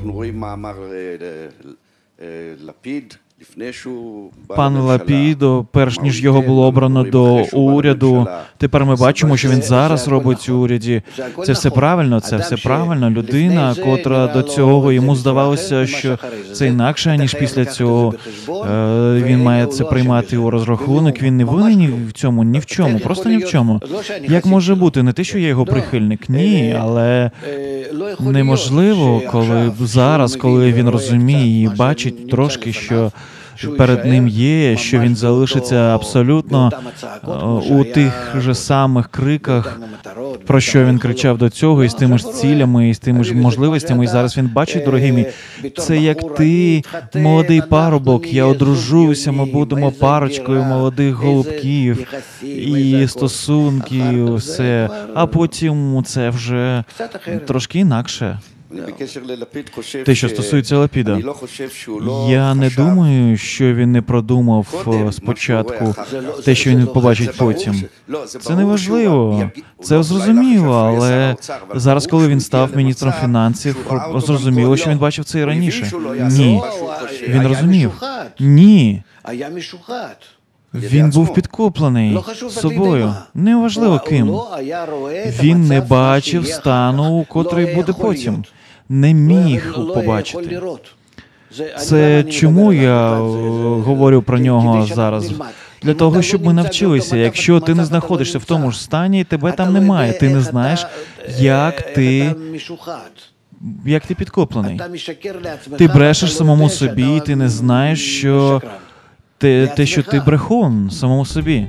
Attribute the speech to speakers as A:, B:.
A: אנחנו רואים מה אמר לפיד.
B: Пан Лапідо, перш ніж його було обрано до уряду, тепер ми бачимо, що він зараз робить у уряді. Це все правильно, це все правильно. Людина, котра до цього йому здавалося, що це інакше ніж після цього. Е, він має це приймати у розрахунок. Він не винен в цьому ні в чому, просто ні в чому. Як може бути не те, що я його прихильник? Ні, але неможливо, коли зараз, коли він розуміє і бачить трошки, що перед ним є, що він залишиться абсолютно е, у тих же самих криках, про що він кричав до цього, і з тими ж цілями, і з тими ж можливостями. І зараз він бачить, дорогі мій, це як ти, молодий парубок. Я одружуся. Ми будемо парочкою молодих голубків і стосунки, все. А потім це вже трошки інакше. Те, що стосується Лапіда, я не думаю, що він не продумав е, спочатку те, що він побачить потім. Це
A: не важливо,
B: це зрозуміло. Але зараз, коли він став міністром фінансів, зрозуміло, що він бачив це і раніше. Ні, він розумів. Ні.
C: А я мішуха.
B: Він був підкуплений собою. Неважливо ким. Він не бачив стану,
C: у
B: котрий буде потім. Не міг побачити. Це чому я говорю про нього зараз? Для того, щоб ми навчилися. Якщо ти не знаходишся в тому ж стані, тебе там немає. Ти не знаєш, як ти як ти
C: підкоплений.
B: Ти брешеш самому собі, і ти не знаєш, що те, те, що ти брехун самому собі.